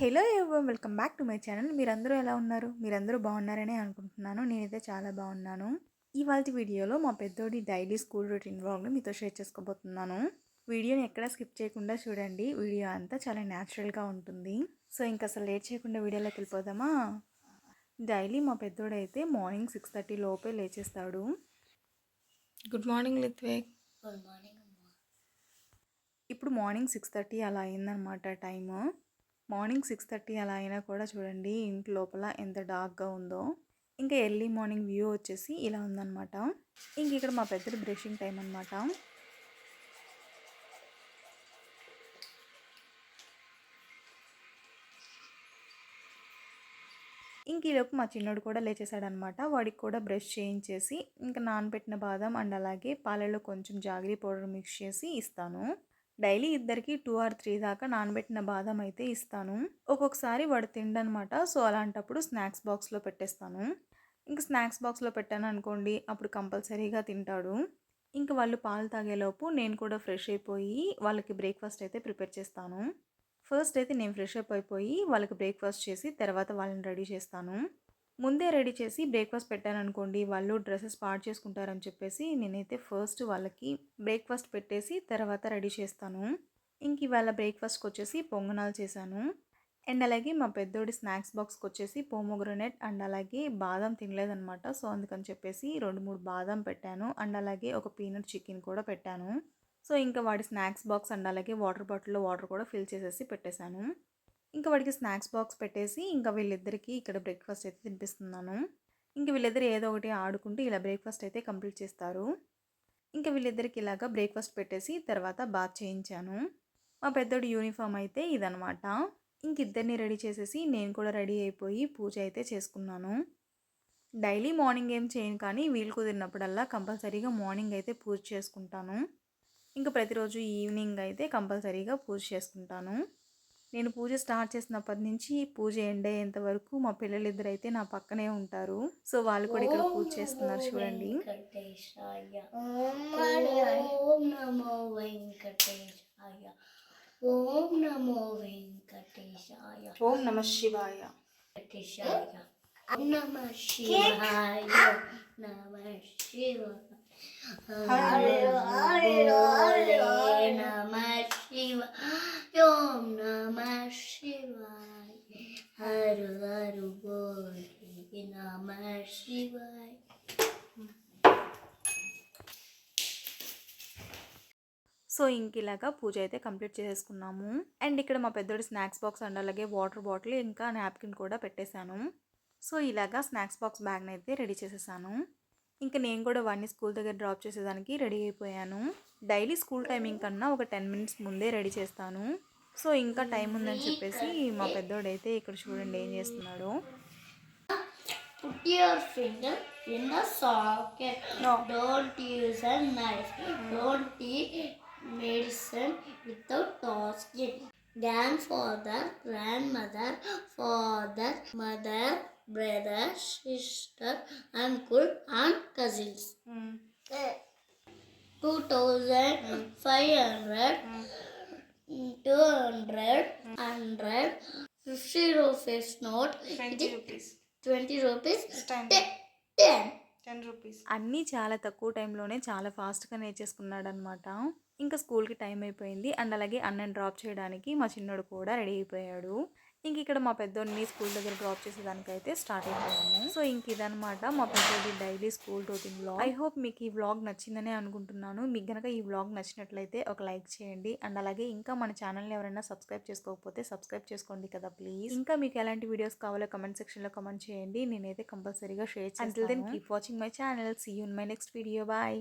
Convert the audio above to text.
Hello ఎవరి welcome back to my channel. మీరందరూ ఎలా ఉన్నారు? మీరందరూ బాగున్నారని అనుకుంటున్నాను. నేనైతే చాలా బాగున్నాను. ఇవాళ వీడియోలో మా పెద్దోడి డైలీ స్కూల్ రొటీన్ వ్లాగ్ని మీతో షేర్ చేసుకోబోతున్నాను. వీడియోని ఎక్కడ స్కిప్ చేయకుండా చూడండి. వీడియో అంతా చాలా న్యాచురల్గా ఉంటుంది. సో ఇంకా అసలు లేట్ చేయకుండా వీడియోలోకి వెళ్ళిపోదామా? డైలీ మా పెద్దోడైతే మార్నింగ్ సిక్స్ థర్టీ లోపే లేచేస్తాడు. గుడ్ మార్నింగ్ లిత్వేక్ గుడ్ మార్నింగ్ అమ్మా. ఇప్పుడు మార్నింగ్ సిక్స్ థర్టీ అలా అయిందనమాట టైము. మార్నింగ్ సిక్స్ థర్టీ అలా అయినా కూడా చూడండి ఇంటి లోపల ఎంత డార్క్గా ఉందో. ఇంకా ఎర్లీ మార్నింగ్ వ్యూ వచ్చేసి ఇలా ఉందన్నమాట. ఇంక ఇక్కడ మా పెద్దది బ్రషింగ్ టైం అనమాట ఇంక ఈలోపు మా చిన్నోడు కూడా లేచేసాడనమాట వాడికి కూడా బ్రష్ చేయించేసి ఇంకా నానబెట్టిన బాదం అండ్ అలాగే పాలలో కొంచెం జాగిరి పౌడర్ మిక్స్ చేసి ఇస్తాను. డైలీ ఇద్దరికి టూ ఆర్ త్రీ దాకా నానబెట్టిన బాదం అయితే ఇస్తాను. ఒక్కొక్కసారి వాడు తిండనమాట. సో అలాంటప్పుడు స్నాక్స్ బాక్స్లో పెట్టేస్తాను. ఇంక స్నాక్స్ బాక్స్లో పెట్టాను అనుకోండి అప్పుడు కంపల్సరీగా తింటాడు. ఇంక వాళ్ళు పాలు తాగేలోపు నేను కూడా ఫ్రెష్ అయిపోయి వాళ్ళకి బ్రేక్ఫాస్ట్ అయితే ప్రిపేర్ చేస్తాను. ఫస్ట్ అయితే నేను ఫ్రెష్ అప్ అయిపోయి వాళ్ళకి బ్రేక్ఫాస్ట్ చేసి తర్వాత వాళ్ళని రెడీ చేస్తాను. ముందే రెడీ చేసి బ్రేక్ఫాస్ట్ పెట్టాను అనుకోండి వాళ్ళు డ్రెస్సెస్ పాడు చేసుకుంటారని చెప్పేసి నేనైతే ఫస్ట్ వాళ్ళకి బ్రేక్ఫాస్ట్ పెట్టేసి తర్వాత రెడీ చేస్తాను. ఇంక ఇవాళ బ్రేక్ఫాస్ట్కి వచ్చేసి పొంగనాలు చేశాను. అండ్ అలాగే మా పెద్దోడి స్నాక్స్ బాక్స్కి వచ్చేసి పోమోగ్రనేట్ అండ్ అలాగే బాదం తినలేదనమాట. సో అందుకని చెప్పేసి రెండు మూడు బాదం పెట్టాను. అండ్ అలాగే ఒక పీనట్ చికెన్ కూడా పెట్టాను. సో ఇంకా వాడి స్నాక్స్ బాక్స్ అండ్ అలాగే వాటర్ బాటిల్లో వాటర్ కూడా ఫిల్ చేసేసి పెట్టేశాను. ఇంకా వాడికి స్నాక్స్ బాక్స్ పెట్టేసి ఇంకా వీళ్ళిద్దరికి ఇక్కడ బ్రేక్ఫాస్ట్ అయితే తినిపిస్తున్నాను. ఇంకా వీళ్ళిద్దరు ఏదో ఒకటి ఆడుకుంటూ ఇలా బ్రేక్ఫాస్ట్ అయితే కంప్లీట్ చేస్తారు. ఇంకా వీళ్ళిద్దరికి ఇలాగా బ్రేక్ఫాస్ట్ పెట్టేసి తర్వాత బాత్ చేయించాను. మా పెద్దోడు యూనిఫామ్ అయితే ఇదనమాట ఇంక ఇద్దరిని రెడీ చేసేసి నేను కూడా రెడీ అయిపోయి పూజ అయితే చేసుకున్నాను. డైలీ మార్నింగ్ ఏం చేయను కానీ వీలు కుదిరినప్పుడల్లా కంపల్సరీగా మార్నింగ్ అయితే పూజ చేసుకుంటాను. ఇంకా ప్రతిరోజు ఈవినింగ్ అయితే కంపల్సరీగా పూజ చేసుకుంటాను. నేను పూజ స్టార్ట్ చేసినప్పటి నుంచి పూజ ఎండ్ అయ్యేంత వరకు మా పిల్లలు ఇద్దరు అయితే నా పక్కనే ఉంటారు. సో వాళ్ళు కూడా ఇక్కడ పూజ చేస్తున్నారు చూడండి. ఓం నమో ఓం నమో వెంకటేశాయ. ఓం నమ శివాయ. వెంకటేశాయ. నమ శివాయ. నమ శివాయ హరే హరే నమ శివాయ ఓం నమ శివాయ హరు హరు బోలే నమ శివాయ సో ఇంక ఇలాగా పూజ అయితే కంప్లీట్ చేసేసుకున్నాము. అండ్ ఇక్కడ మా పెద్దోడి స్నాక్స్ బాక్స్ అండ్ అలాగే వాటర్ బాటిల్ ఇంకా నాప్కిన్ కూడా పెట్టేశాను. సో ఇలాగా స్నాక్స్ బాక్స్ బ్యాగ్ని అయితే రెడీ చేసేసాను. ఇంకా నేను కూడా వాడిని స్కూల్ దగ్గర డ్రాప్ చేసేదానికి రెడీ అయిపోయాను. డైలీ స్కూల్ టైమింగ్ కన్నా ఒక టెన్ మినిట్స్ ముందే రెడీ చేస్తాను. సో ఇంకా టైం ఉందని చెప్పేసి మా పెద్దోడు అయితే ఇక్కడ చూడండి ఏం చేస్తున్నాడు. Medicine without టాస్కిన్ grandfather grandmother father mother brother sister uncle and cousins two thousand five hundred hundred, two hundred, hundred, fifty rupees note. Rupees twenty rupees ten ten ten rupees అన్నీ చాలా తక్కువ టైంలోనే చాలా ఫాస్ట్గా నేర్చేసుకున్నాడు అనమాట ఇంకా స్కూల్కి టైం అయిపోయింది. అండ్ అలాగే అన్నని డ్రాప్ చేయడానికి మా చిన్నోడు కూడా రెడీ అయిపోయాడు. ఇంక ఇక్కడ మా పెద్దోడిని స్కూల్ దగ్గర డ్రాప్ చేసేదానికి అయితే స్టార్ట్ అయిపోయాము సో ఇంక ఇదనమాట మా పెద్దోడి daily school routine vlog I hope మీకు ఈ వ్లాగ్ నచ్చిందని అనుకుంటున్నాను. మీకు గనక ఈ వ్లాగ్ నచ్చినట్లయితే ఒక లైక్ చేయండి. అండ్ అలాగే ఇంకా మన ఛానల్ని ఎవరైనా సబ్స్క్రైబ్ చేసుకోకపోతే సబ్స్క్రైబ్ చేసుకోండి కదా ప్లీజ్ ఇంకా మీకు ఎలాంటి వీడియోస్ కావాలో కమెంట్ సెక్షన్లో కమెంట్ చేయండి. నేనైతే కంపల్సరీగా షేర్ చేస్తాను. Then keep watching my channel see you in my next video bye